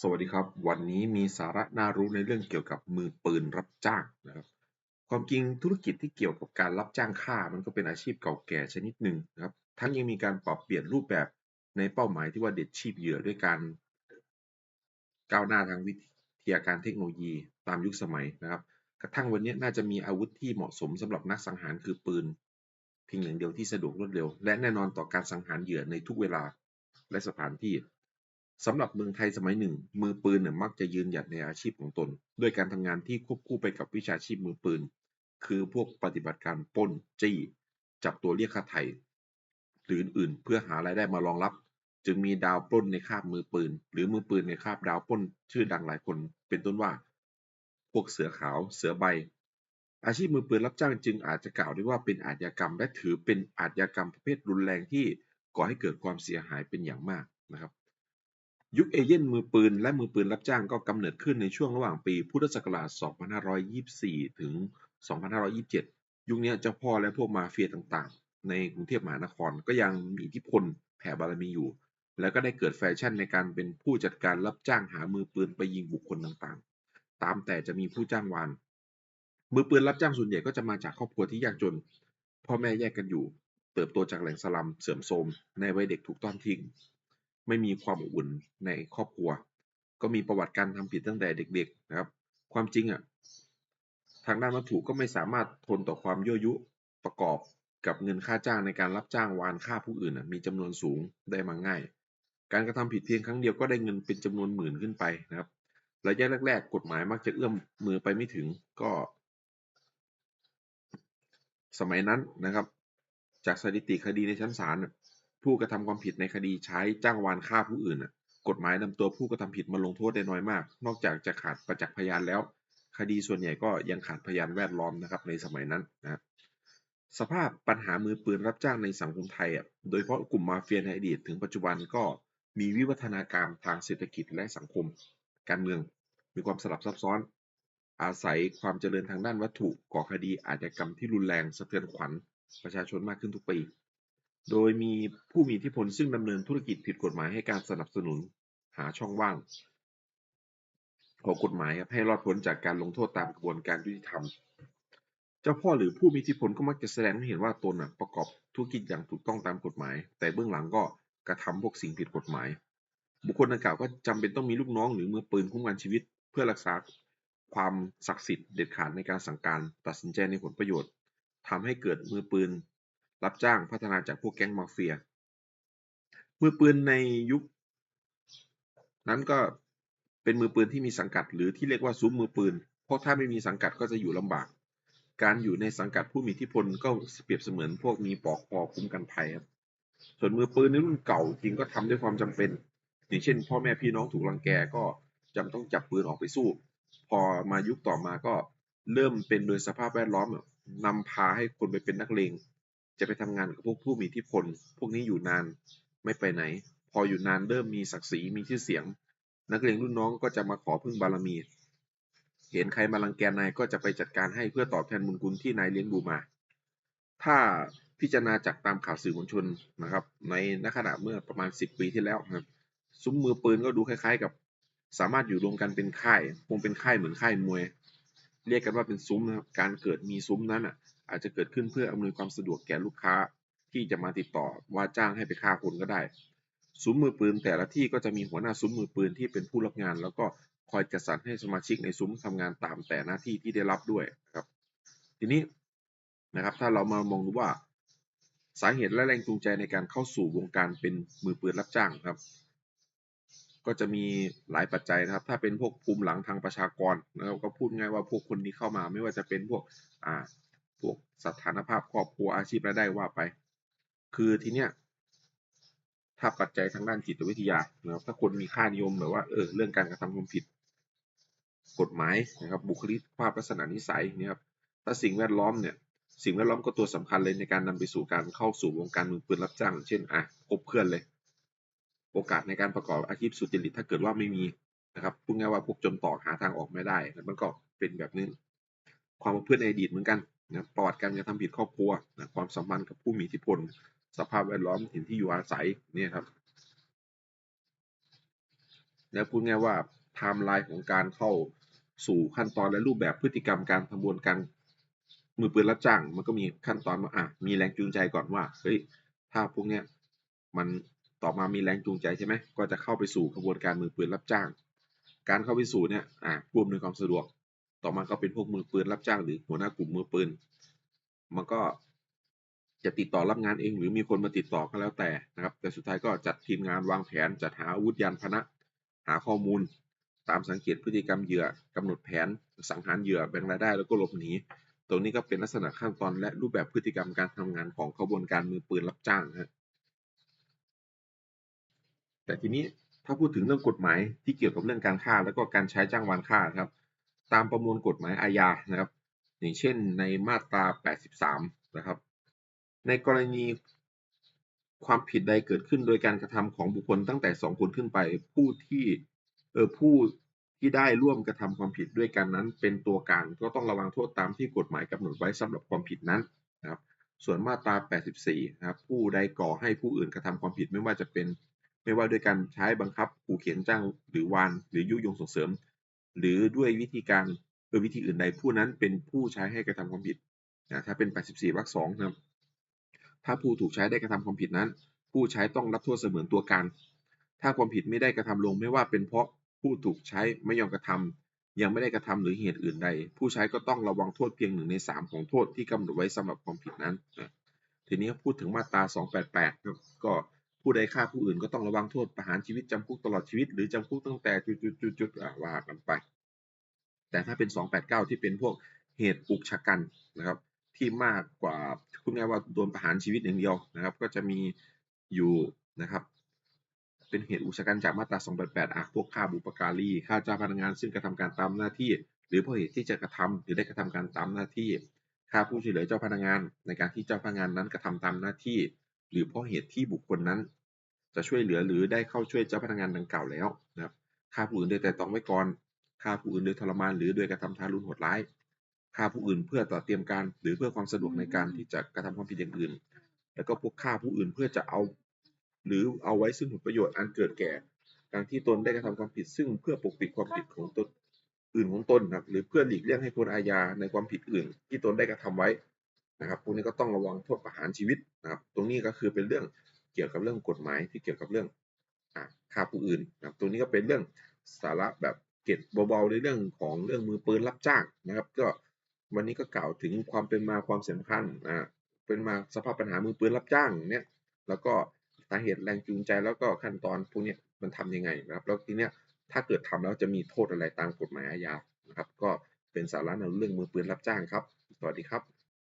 สวัสดีครับ วันนี้มีสาระน่ารู้ในเรื่องเกี่ยวกับมือปืนรับจ้างนะครับ ความจริงธุรกิจที่เกี่ยวกับการรับจ้างฆ่ามันก็เป็นอาชีพเก่าแก่ชนิดหนึ่งนะครับ ทั้งยังมีการปรับเปลี่ยนรูปแบบในเป้าหมายที่ว่าเด็ดชีพเหยื่อด้วยการก้าวหน้าทางวิทยาการเทคโนโลยีตามยุคสมัยนะครับ กระทั่งวันนี้น่าจะมีอาวุธที่เหมาะสมสำหรับนักสังหารคือปืนเพียงอย่างเดียวที่สะดวกรวดเร็ว และแน่นอนต่อการสังหารเหยื่อในทุกเวลาและสถานที่ สำหรับเมืองไทยสมัยหนึ่ง มือปืนเนี่ยมักจะยืนหยัดในอาชีพของตน ด้วยการทำงานที่ควบคู่ไปกับวิชาชีพมือปืน คือพวกปฏิบัติการปล้นจี้ จับตัวเรียกค่าไถ่หรืออื่นๆเพื่อหารายได้มารองรับ จึงมีดาวปล้นในคาบมือปืน หรือมือปืนในคาบดาวปล้น ชื่อดังหลายคน เป็นต้นว่า พวกเสือขาว เสือใบ อาชีพมือปืนรับจ้างจึงอาจจะกล่าวได้ว่าเป็นอาชญากรรม และถือเป็นอาชญากรรมประเภทรุนแรงที่ก่อให้เกิดความเสียหายเป็นอย่างมากนะครับ ยุคเอเย่นมือปืนและมือปืนรับจ้างก็กำเนิดขึ้นในช่วงระหว่างปีพุทธศักราช 2524 ถึง 2527 ยุคนี้เจ้าพ่อและพวกมาเฟียต่างๆ ในกรุงเทพมหานครก็ยังมีอิทธิพลแผ่บารมีอยู่ แล้วก็ได้เกิดแฟชั่นในการเป็นผู้จัดการรับจ้างหามือปืนไปยิงบุคคลต่างๆ ตามแต่จะมีผู้จ้างวาน มือปืนรับจ้างส่วนใหญ่ก็จะมาจากครอบครัวที่ยากจน พ่อแม่แยกกันอยู่ เติบโตจากแหล่งสลัมเสื่อมโทรมในวัยเด็กถูกต้อนทิ้ง ไม่มีความอบอุ่นในครอบครัว ก็มีประวัติการทำผิดตั้งแต่เด็ก ๆ นะครับ ความจริงอะทางด้านวัตถุก็ไม่สามารถทนต่อความยั่วยุประกอบกับเงินค่าจ้างในการรับจ้างวานฆ่าผู้อื่นมีจำนวนสูงได้มาง่าย การกระทำผิดเพียงครั้งเดียวก็ได้เงินเป็นจำนวนหมื่นขึ้นไปนะครับระยะแรก ๆ กฎหมายมักจะเอื้อมมือไปไม่ถึงก็ สมัยนั้นนะครับ จากสถิติคดีในชั้นศาล ผู้กระทำความผิดในคดีใช้จ้างวานฆ่าผู้อื่นกฎหมายนำตัวผู้กระทำผิดมาลงโทษได้น้อยมาก นอกจากจะขาดประจักษ์พยานแล้ว คดีส่วนใหญ่ก็ยังขาดพยานแวดล้อมนะครับในสมัยนั้นนะสภาพปัญหามือปืนรับจ้างในสังคมไทยอะโดยเฉพาะกลุ่มมาเฟียในอดีตถึงปัจจุบันก็มีวิวัฒนาการทางเศรษฐกิจและสังคม การเมืองมีความสลับซับซ้อน อาศัยความเจริญทางด้านวัตถุก่อคดีอาชญากรรมที่รุนแรงสะเทือนขวัญประชาชนมากขึ้นทุกปี โดยมีผู้มีอิทธิพลซึ่งดำเนินธุรกิจผิดกฎหมายให้การสนับสนุนหาช่องว่างของกฎหมายให้รอดพ้นจากการลงโทษตามกระบวนการยุติธรรม เจ้าพ่อหรือผู้มีอิทธิพลก็มักจะแสดงให้เห็นว่าตนประกอบธุรกิจอย่างถูกต้องตามกฎหมาย แต่เบื้องหลังก็กระทำพวกสิ่งผิดกฎหมาย บุคคลดังกล่าวก็จำเป็นต้องมีลูกน้องหรือมือปืนคุ้มกันชีวิต เพื่อรักษาความศักดิ์สิทธิ์เด็ดขาดในการสั่งการตัดสินใจในผลประโยชน์ทำให้เกิดมือปืน รับจ้างพัฒนาจากพวกแก๊งมาเฟีย มือปืนในยุค นั้นก็เป็นมือปืนที่มีสังกัด หรือที่เรียกว่าซุ้มมือปืน เพราะถ้าไม่มีสังกัดก็จะอยู่ลำบาก การอยู่ในสังกัดผู้มีอิทธิพลก็เปรียบเสมือนพวกมีปอกคอคุ้มกันภัยครับ ส่วนมือปืนในรุ่นเก่าจริงก็ทำด้วยความจำเป็น อย่างเช่น พ่อแม่พี่น้องถูกรังแกก็จำต้องจับปืนออกไปสู้ พอมายุคต่อมาก็เริ่มเป็นโดยสภาพแวดล้อมนำพาให้คนไปเป็นนักเลง จะไปทำงานกับพวกผู้มีอิทธิพล พวกนี้อยู่นานไม่ไปไหน พออยู่นานเริ่มมีศักดิ์ศรีมีชื่อเสียง นักเรียนรุ่นน้องก็จะมาขอพึ่งบารมี เห็นใครมาลังแกนายก็จะไปจัดการให้เพื่อตอบแทนบุญคุณที่นายเลี้ยงดูมา ถ้าพิจารณาจากตามข่าวสื่อมวลชนนะครับ ในนักขณะเมื่อประมาณ 10 ปีที่แล้วครับซุ้มมือปืนก็ดูคล้าย ๆ กับ สามารถอยู่รวมกันเป็นค่ายคงเป็นค่ายเหมือนค่ายมวย เรียกกันว่าเป็นซุ้มนะครับการเกิดมีซุ้มนั้นอะ อาจจะเกิดขึ้นเพื่ออำนวยความสะดวกแก่ลูกค้าที่จะมาติดต่อว่าจ้างให้ไปฆ่าคนก็ได้ซุ้มมือปืนแต่ละที่ก็จะมีหัวหน้าซุ้มมือปืนที่เป็นผู้รับงาน แล้วก็คอยจัดสรรให้สมาชิกในซุ้มทำงานตามแต่หน้าที่ที่ได้รับด้วยครับ ทีนี้นะครับ ถ้าเรามามองดูว่า สาเหตุและแรงจูงใจในการเข้าสู่วงการเป็นมือปืนรับจ้างครับ ก็จะมีหลายปัจจัยนะครับ ถ้าเป็นพวกภูมิหลังทางประชากรนะครับก็พูดง่ายว่าพวกคนที่เข้ามาไม่ว่าจะเป็นพวกอ่า พวกสถานภาพครอบครัวอาชีพรายได้ว่าไป คือทีเนี้ยถ้าปัจจัยทางด้านจิตวิทยานะครับถ้าคนมีค่านิยมแบบว่าเออเรื่องการกระทำความผิด กฎหมายนะครับบุคลิกภาพลักษณะนิสัยนี่ครับถ้าสิ่งแวดล้อมเนี่ยสิ่งแวดล้อมก็ตัวสำคัญเลยในการนำไปสู่การเข้าสู่วงการมือปืนรับจ้าง เช่นอะคบเพื่อนเลย โอกาสในการประกอบอาชีพสุจริตถ้าเกิดว่าไม่มีนะครับพูดง่ายว่าพวกจนต่อหาทางออกไม่ได้ มันก็เป็นแบบนี้ความเพื่อนในอดีตเหมือนกันนะประวัติการกระทำผิดครอบครัวนะความสัมพันธ์กับผู้มีอิทธิพล สภาพแวดล้อมถิ่นที่อยู่อาศัยเนี่ยครับนะพูดง่ายว่าไทม์ไลน์ของการเข้าสู่ขั้นตอนและรูปแบบพฤติกรรมการทำบวนการมือปืนรับจ้าง มันก็มีขั้นตอนว่าอะมีแรงจูงใจก่อนว่าเฮ้ยถ้าพวกเนี้ยมันต่อมามีแรงจูงใจใช่ไหมก็จะเข้าไปสู่กระบวนการมือปืนรับจ้าง การเข้าไปสู่เนี่ยอะผู้อำนความสะดวก ต่อมาก็เป็นพวกมือปืนรับจ้างหรือหัวหน้ากลุ่มมือปืน มันก็จะติดต่อรับงานเองหรือมีคนมาติดต่อก็แล้วแต่นะครับ แต่สุดท้ายก็จัดทีมงานวางแผน จัดหาอาวุธยานพาหนะ หาข้อมูล ตามสังเกตพฤติกรรมเหยื่อกำหนดแผน สังหารเหยื่อแบ่งรายได้แล้วก็หลบหนีตรงนี้ก็เป็นลักษณะขั้นตอนและรูปแบบพฤติกรรมการทำงานของขบวนการมือปืนรับจ้างฮะแต่ทีนี้ถ้าพูดถึงเรื่องกฎหมายที่เกี่ยวกับเรื่องการฆ่า แล้วก็การใช้จ้างวานฆ่าครับ ตามประมวลกฎหมายอาญานะครับ อย่างเช่นในมาตรา 83 นะครับ ในกรณีความผิดใดเกิดขึ้นโดยการกระทำของบุคคลตั้งแต่ 2 คนขึ้นไป ผู้ที่เออผู้ที่ได้ร่วมกระทำความผิดด้วยกันนั้น เป็นตัวการก็ต้องระวังโทษตามที่กฎหมายกำหนดไว้สำหรับความผิดนั้นนะครับ ส่วนมาตรา 84 นะครับ ผู้ใดก่อให้ผู้อื่นกระทำความผิดไม่ว่าจะเป็น ไม่ว่าด้วยการใช้บังคับขู่เข็นจ้างหรือวาน หรือยุยงส่งเสริม หรือด้วยวิธีการโดยวิธีอื่นใดผู้นั้นเป็นผู้ใช้ให้กระทำความผิดนะถ้าเป็น 84วรรคสองนะครับถ้าผู้ถูกใช้ได้กระทำความผิดนั้น ผู้ใช้ต้องรับโทษเสมือนตัวการ ถ้าความผิดไม่ได้กระทำลงไม่ว่าเป็นเพราะผู้ถูกใช้ไม่ยอมกระทำยังไม่ได้กระทำหรือเหตุอื่นใด ผู้ใช้ก็ต้องระวังโทษเพียงหนึ่งใน 3 ของโทษที่กำหนดไว้สำหรับความผิดนั้น ทีนี้พูดถึงมาตรา 288 ก็ ผู้ใดฆ่าผู้อื่นก็ต้องระวังโทษประหารชีวิตจำคุกตลอดชีวิต หรือจำคุกตั้งแต่จุดๆๆๆว่ากันไป แต่ถ้าเป็น 289 ที่เป็นพวกเหตุอุกชะกันนะครับ ที่มากกว่าพูดง่ายว่าโดนประหารชีวิตอย่างเดียวนะครับ ก็จะมีอยู่นะครับ เป็นเหตุอุกชะกันจากมาตรา 288อะพวกฆ่าบุปการีฆ่าเจ้าพนักงานซึ่งกระทำการตามหน้าที่ หรือเพราะเหตุที่จะกระทำหรือได้กระทำการตามหน้าที่ฆ่าผู้ช่วยเหลือเจ้าพนักงาน ในการที่เจ้าพนักงานนั้นกระทำตามหน้าที่ หรือเพราะเหตุที่บุคคลนั้น จะช่วยเหลือหรือได้เข้าช่วยเจ้าพนักงานดังกล่าวแล้วนะครับฆ่าผู้อื่นโดยแต่ตรองไว้ก่อนฆ่าผู้อื่นโดยทรมานหรือโดยกระทำทารุณโหดร้ายฆ่าผู้อื่นเพื่อต่อเตรียมการ หรือเพื่อความสะดวกในการที่จะกระทำความผิดอย่างอื่น แล้วก็พวกฆ่าผู้อื่นเพื่อจะเอา หรือเอาไว้ซึ่งผลประโยชน์อันเกิดแก่การที่ตนได้กระทำความผิดซึ่งเพื่อปกปิดความผิดของตนอื่นของตนนะครับหรือเพื่อหลีกเลี่ยงให้พ้นอาญาในความผิดอื่น ที่ตนได้กระทำไว้ นะครับพวกนี้ก็ต้องระวังโทษประหารชีวิตนะครับ ตรงนี้ก็คือเป็นเรื่องเกี่ยวกับเรื่องกฎหมายที่เกี่ยวกับเรื่องฆ่าผู้อื่นนะครับ ตรงนี้ก็เป็นเรื่องสาระแบบเก็บเบาๆในเรื่องของเรื่องมือปืนรับจ้างนะครับ ก็วันนี้ก็กล่าวถึงความเป็นมาความสำคัญอ่าเป็นมาสภาพปัญหามือปืนรับจ้างเนี่ยแล้วก็สาเหตุแรงจูงใจแล้วก็ขั้นตอนพวกนี้มันทำยังไงนะครับ แล้วทีเนี้ยถ้าเกิดทำแล้วจะมีโทษอะไรตามกฎหมายอาญานะครับ ก็เป็นสาระในเรื่องมือปืนรับจ้างครับ สวัสดีครับ